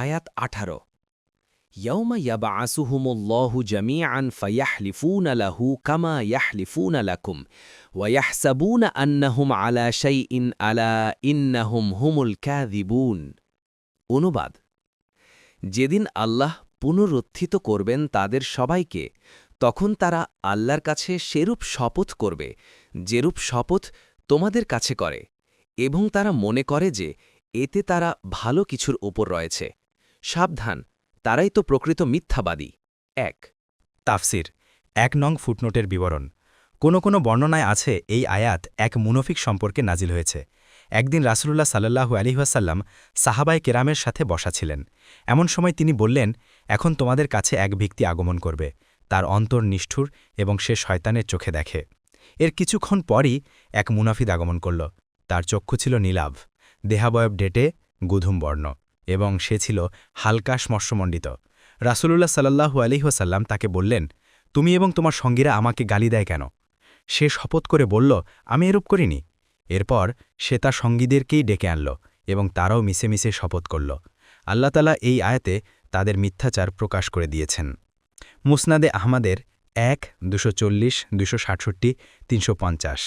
আয়াত আঠারো। ইয়াবা আলাহু আন্নাহুম আলা ইন আলা হুমুল অনুবাদ, যেদিন আল্লাহ পুনরুত্থিত করবেন তাদের সবাইকে, তখন তারা আল্লাহর কাছে সেরূপ শপথ করবে, যেরূপ শপথ তোমাদের কাছে করে, এবং তারা মনে করে যে এতে তারা ভালো কিছুর ওপর রয়েছে। সাবধান, তারাই তো প্রকৃত মিথ্যাবাদী। এক। তাফসির, এক নং ফুটনোটের বিবরণ। কোনো কোনো বর্ণনায় আছে এই আয়াত এক মুনফিক সম্পর্কে নাজিল হয়েছে। একদিন রাসূলুল্লাহ সাল্লাহু আলিহাসাল্লাম সাহাবাই কেরামের সাথে বসা ছিলেন। এমন সময় তিনি বললেন, এখন তোমাদের কাছে এক ভিক্তি আগমন করবে। তার অন্তর নিষ্ঠুর এবং সে শয়তানের চোখে দেখে। এর কিছুক্ষণ পরই এক মুনাফিদ আগমন করল। তার চক্ষু ছিল নীলাভ। দেহাবয়ব ডেটে গুধুম বর্ণ। এবং সে ছিল হালকা স্মর্শমণ্ডিত রাসূলুল্লাহ সাল্লাহু আলিহাসাল্লাম তাকে বললেন, তুমি এবং তোমার সঙ্গীরা আমাকে গালি দেয় কেন? সে শপথ করে বলল, আমি এরূপ করিনি। এরপর সে তার সঙ্গীদেরকেই ডেকে আনল এবং তারাও মিশে মিশে শপথ করল। আল্লাহতালা এই আয়াতে তাদের মিথ্যাচার প্রকাশ করে দিয়েছেন। মুসনাদে আহমাদের এক, দুশো চল্লিশ, দুশো সাতষট্টি, তিনশো পঞ্চাশ।